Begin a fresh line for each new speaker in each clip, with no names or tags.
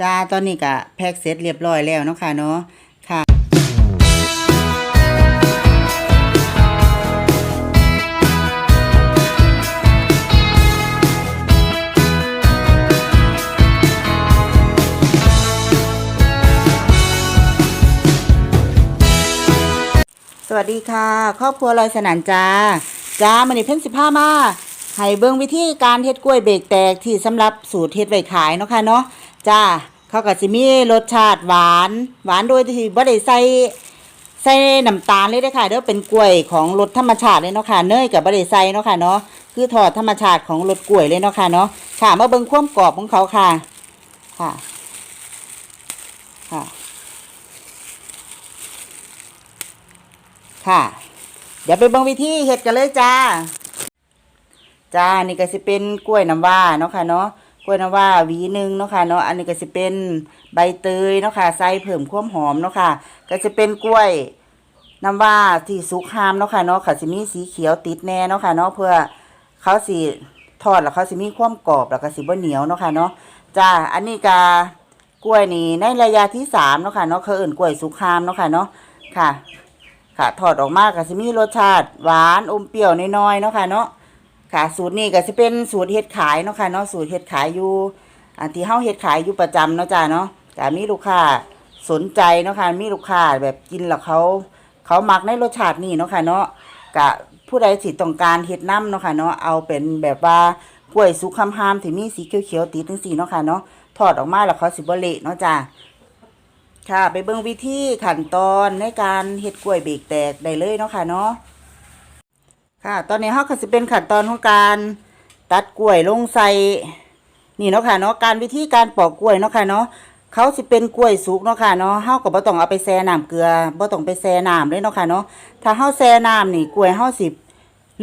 จ้าตอนนี้ก็แพ็กเสร็จเรียบร้อยแล้วเนาะค่ะเนาะค่ะสวัสดีค่ะ ครอบครัวลอยสนานจ้า จ้ามันนี่เพิ่นสิพามา ให้เบิ่งวิธีการเฮ็ดกล้วยเบรกแตกที่สำหรับสูตรเฮ็ดไว้ขายเนาะค่ะเนาะจ้าเขาก็สิมีรสชาติหวาน หวานโดยที่บ่ได้ใส่ใส่น้ำตาลเลยเด้ค่ะเด้อเป็นกล้วยของรสธรรมชาติเลยเนาะค่ะเนยก็บ่ได้ใส่เนาะค่ะเนาะคือทอดธรรมชาติของรสกล้วยเลยเนาะค่ะเนาะค่ะมาเบิ่งความกรอบของเขาค่ะค่ะค่ะ ค่ะ เดี๋ยวไปเบิ่งวิธีเฮ็ดกันเลยจ้า จ้านี่ก็สิเป็นกล้วยน้ำว้าเนาะค่ะเนาะกล้วยน้ำว้าหวีหนึ่งเนาะค่ะเนาะอันนี้ก็สิเป็นใบเตยเนาะค่ะใส่เพิ่มความหอมเนาะค่ะ ก็จะเป็นกล้วยน้ำว้าที่สุกหามเนาะค่ะเนาะค่ะสิมีสีเขียวติดแน่เนาะค่ะเนาะเพื่อเขาสิทอดแล้วเขาสิมีความกรอบแล้วก็สิบ่เหนียวเนาะค่ะเนาะจ้าอันนี้ก็กล้วยนี่ในระยะที่สามเนาะค่ะเนาะเขาเอิ่นกล้วยสุกหามเนาะค่ะเนาะค่ะ ค่ะถอดออกมาก็สิมีรสชาติหวานอมเปรี้ยวน้อยๆเนาะค่ะเนาะ ค่ะสูตรนี้ก็สิเป็นสูตรเฮ็ดขายเนาะค่ะเนาะสูตรเฮ็ดขายอยู่อันที่เฮาเฮ็ดขายอยู่ประจำเนาะจ้าเนาะก็มีลูกค้าสนใจเนาะค่ะมีลูกค้าแบบกินแล้วเขา เขามักในรสชาตินี้เนาะค่ะเนาะก็ผู้ใดที่ต้องการเฮ็ดน้ำเนาะค่ะเนาะเอาเป็นแบบว่ากล้วยสุกคำหามที่มีสีเขียวๆติดจังซี่เนาะค่ะเนาะถอดออกมาแล้วเขาสิบเละเนาะจ้าค่ะไปเบิ่งวิธีขั้นตอนในการเฮ็ดกล้วยเบรกแตกได้เลยเนาะค่ะเนาะ ค่ะ ตอนนี้เฮาก็สิเป็นขั้นตอนของการตัดกล้วยลงใส่นี่เนาะค่ะเนาะการวิธีการปอกกล้วยเนาะค่ะเนาะเขาสิเป็นกล้วยสุกเนาะค่ะเนาะเฮาก็บ่ต้องเอาไปแช่น้ำเกลือบ่ต้องไปแช่น้ำเลยเนาะค่ะเนาะถ้าเฮาแช่น้ำนี่กล้วยเฮาสิ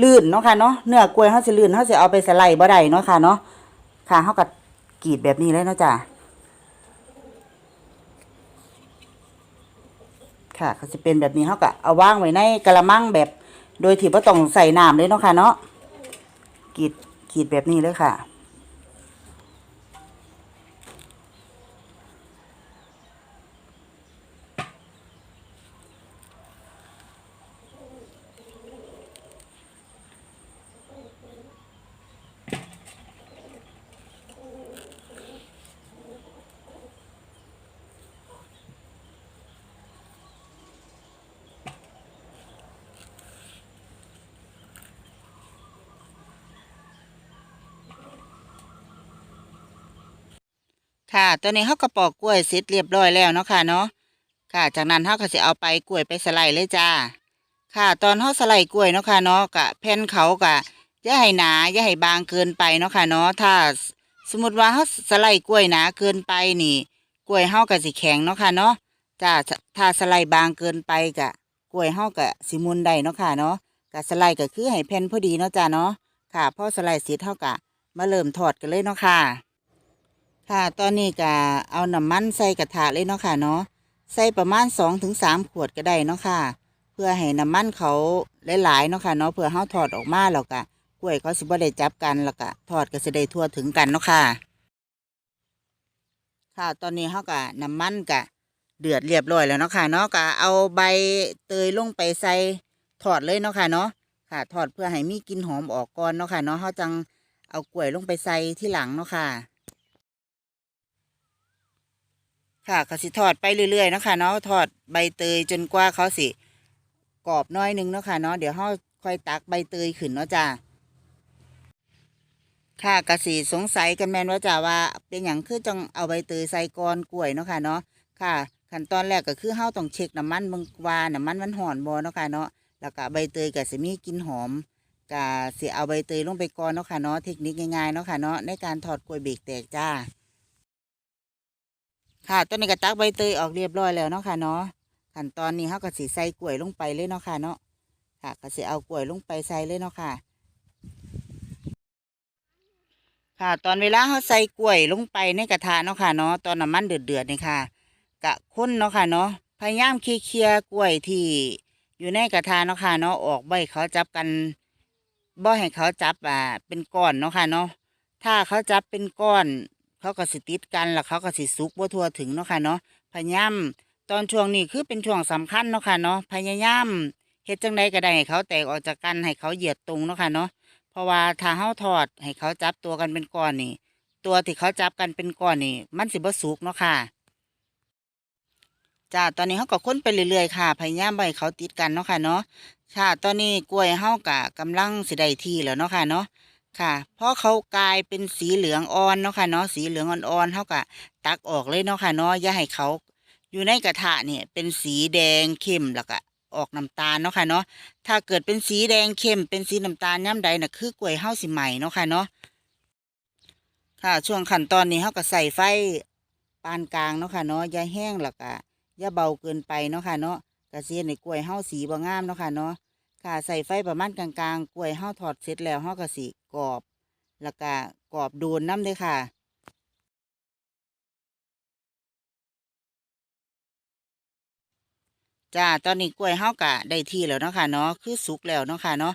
ลื่นเนาะค่ะเนาะเนื้อกล้วยเฮาสิลื่นเฮาสิเอาไปสไลด์บ่ได้เนาะค่ะเนาะค่ะเฮาก็กรีดแบบนี้เลยเนาะจ้ะค่ะเขาจะเป็นแบบนี้เขาก็เอาว่างไว้ในกระมังแบบ โดยที่บ่ต้องใส่น้ำเลยเนาะค่ะเนาะกรีดกรีดแบบนี้เลยค่ะ ค่ะตอนนี้เขาก็ปอกกล้วยเสร็จเรียบร้อยแล้วเนาะค่ะเนาะค่ะ จากนั้นเขาก็จะเอาไปกล้วยไปสไลด์เลยจ้า ค่ะ ตอนเขาสไลด์กล้วยเนาะค่ะเนาะกะแผ่นเขากะอย่าให้หนาอย่าให้บางเกินไปเนาะค่ะเนาะถ้าสมมติว่าเขาสไลด์กล้วยหนาเกินไปนี่ กล้วยเขาก็สิแข็งเนาะค่ะเนาะจ้าถ้าสไลด์บางเกินไปกะ กล้วยเขากะสิมุนได้เนาะค่ะเนาะกะสไลด์ก็คือให้แผ่นพอดีเนาะจ้าเนาะค่ะพอสไลด์เสร็จเขากะมาเริ่มทอดกันเลยเนาะค่ะ ค่ะ ตอนนี้ก็เอาน้ำมันใส่กระทะเลยเนาะค่ะเนาะ ใส่ประมาณสองถึงสามขวดก็ได้เนาะค่ะ เพื่อให้น้ำมันเขาหลายๆเนาะค่ะเนาะ เพื่อเฮาถอดออกมาแล้วก็กล้วยเขาสิบ่ได้จับกันแล้วก็ทอดก็สิได้ทั่วถึงกันเนาะค่ะ ค่ะ ตอนนี้เฮาก็น้ำมันก็เดือดเรียบร้อยแล้วเนาะค่ะเนาะก็เอาใบเตยลงไปใส่ทอดเลยเนาะค่ะเนาะค่ะทอดเพื่อให้มีกลิ่นหอมออกก่อนเนาะค่ะเนาะเฮาจังเอากล้วยลงไปใส่ที่หลังเนาะค่ะ ค่ะก็สิทอดไปเรื่อยๆนะคะเนาะทอดใบเตยจนกว่าเขาสิกรอบน้อยหนึงเนาะค่ะเนาะเดี๋ยวเราค่อยตักใบเตยขึ้นเนาะจ้าค่ะกสิสงสัยกันแมนว่าจ้าว่าเป็นอย่างคือจังเอาใบเตยใส่ก้อนกล้วยเนาะค่ะเนาะค่ะขั้นตอนแรกก็คือเฮาต้องเช็คน้ำมันบิ่งว่าน้ำมันมันหอนบ่เนาะค่ะเนาะแล้วก็ใบเตยก็สิมีกลิ่นหอมก็สิเอาใบเตยลงไปก่อนเนาะค่ะเนาะเทคนิคง่ายๆเนาะค่ะเนาะในการทอดกล้วยเบรกแตกจ้า ค่ะตอนนี้ก็ตักใบเตยออกเรียบร้อยแล้วเนาะค่ะเนาะขั้นตอนนี้เขาก็สิใส่กล้วยลงไปเลยเนาะค่ะเนาะค่ะก็สิเอากล้วยลงไปใส่เลยเนาะค่ะ ค่ะ ตอนเวลาเขาใส่กล้วยลงไปในกระทะเนาะค่ะเนาะตอนน้ำมันเดือดเดือดนี่ค่ะกะค้นเนาะค่ะเนาะพยายามเคลียร์กล้วยที่อยู่ในกระทะเนาะค่ะเนาะออกใบเขาจับกันบ่ให้เขาจับอ่าเป็นก้อนเนาะค่ะเนาะถ้าเขาจับเป็นก้อน เขาก็สิติดกันแล้วเขาก็สิสุกบ่ทั่วถึงเนาะค่ะเนาะพยายามตอนช่วงนี้คือเป็นช่วงสำคัญเนาะค่ะเนาะพยายามเฮ็ดจังใดก็ได้ให้เขาแตกออกจากกันให้เขาเหยียดตรงเนาะค่ะเนาะเพราะว่าถ้าเฮาทอดให้เขาจับตัวกันเป็นก้อนนี่ ตัวที่เขาจับกันเป็นก้อนนี่ มันสิบ่สุกเนาะค่ะจ้าตอนนี้เขาก็ค้นไปเรื่อยๆค่ะพยายามให้เขาติดกันเนาะค่ะเนาะค่ะ ตอนนี้กล้วยเฮากะกำลังสิได้ที่แล้วเนาะค่ะเนาะ ค่ะ เพราะเขากลายเป็นสีเหลืองอ่อนเนาะค่ะเนาะสีเหลืองอ่อนๆเท่ากับตักออกเลยเนาะค่ะเนาะอย่าให้เขาอยู่ในกระทะเนี่ยเป็นสีแดงเข้มแล้วก็ออกน้ำตาลเนาะค่ะเนาะถ้าเกิดเป็นสีแดงเข้มเป็นสีน้ำตาลย่ำใดน่ะคือกล้วยเฮาสิใหม่เนาะค่ะเนาะค่ะช่วงขั้นตอนนี้เฮาก็ใส่ไฟปานกลางเนาะค่ะเนาะอย่าแห้งแล้วก็อย่าเบาเกินไปเนาะค่ะเนาะกระเซียนในกล้วยเฮาสีบ่งามเนาะค่ะเนาะ ค่ะใส่ไฟประมาณกลางๆกล้วยเฮาทอดเสร็จแล้วเฮาก็สิกรอบแล้วก็กรอบโดนน้ำเด้อค่ะจ้าตอนนี้กล้วยเฮากะได้ที่แล้วเนาะค่ะเนาะคือสุกแล้วเนาะค่ะเนาะ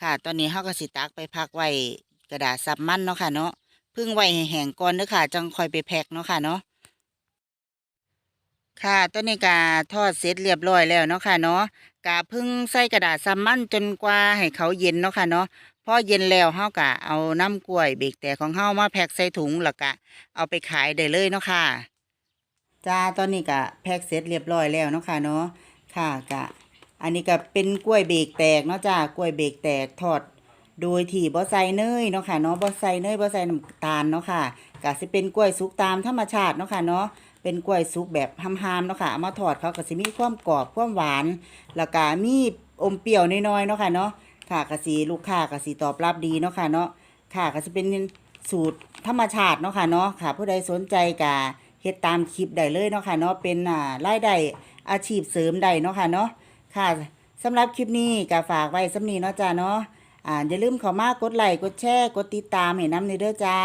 ค่ะ ตอนนี้เฮาก็สิตักไปพักไว้กระดาษซับมันเนาะค่ะเนาะพึ่งไว้ให้แห้งก่อนเด้อค่ะจังคอยไปแพ็คเนาะค่ะเนาะค่ะตอนนี้กะทอดเสร็จเรียบร้อยแล้วเนาะค่ะเนาะ กะพึ่งใส่กระดาษซับมันจนกว่าให้เขาเย็นเนาะค่ะเนาะพอเย็นแล้วเฮากะเอาน้ำกล้วยเบรกแต่ของเฮามาแพ็คใส่ถุงแล้วก็เอาไปขายได้เลยเนาะค่ะจ้าตอนนี้ก็แพ็คเสร็จเรียบร้อยแล้วเนาะค่ะเนาะค่ะกะ อันนี้ก็เป็นกล้วยเบรกแตกเนาะจ้ากล้วยเบรกแตกทอด โดยที่บ่ใส่เนยเนาะค่ะเนาะบ่ใส่เนยบ่ใส่น้ำตาลเนาะค่ะก็สิเป็นกล้วยสุกตามธรรมชาติเนาะค่ะเนาะ เป็นกล้วยสุกแบบหำๆเนาะค่ะเอามาทอดเขาก็สิมีความกรอบความหวานแล้วก็มีอมเปรี้ยวน้อยๆเนาะค่ะเนาะค่ะก็สิลูกค้าก็สิตอบรับดีเนาะค่ะเนาะค่ะก็สิเป็นสูตรธรรมชาติเนาะค่ะเนาะค่ะผู้ใดสนใจก็เฮ็ดตามคลิปได้เลยเนาะค่ะเนาะเป็นอ่ารายได้อาชีพเสริมได้เนาะค่ะเนาะค่ะสำหรับคลิปนี้ก็ฝากไว้สำนีเนาะจ้าเนาะอ่าอย่าลืมเข้ามากดไลค์กดแชร์กดติดตามให้น้ำในเด้อจ้า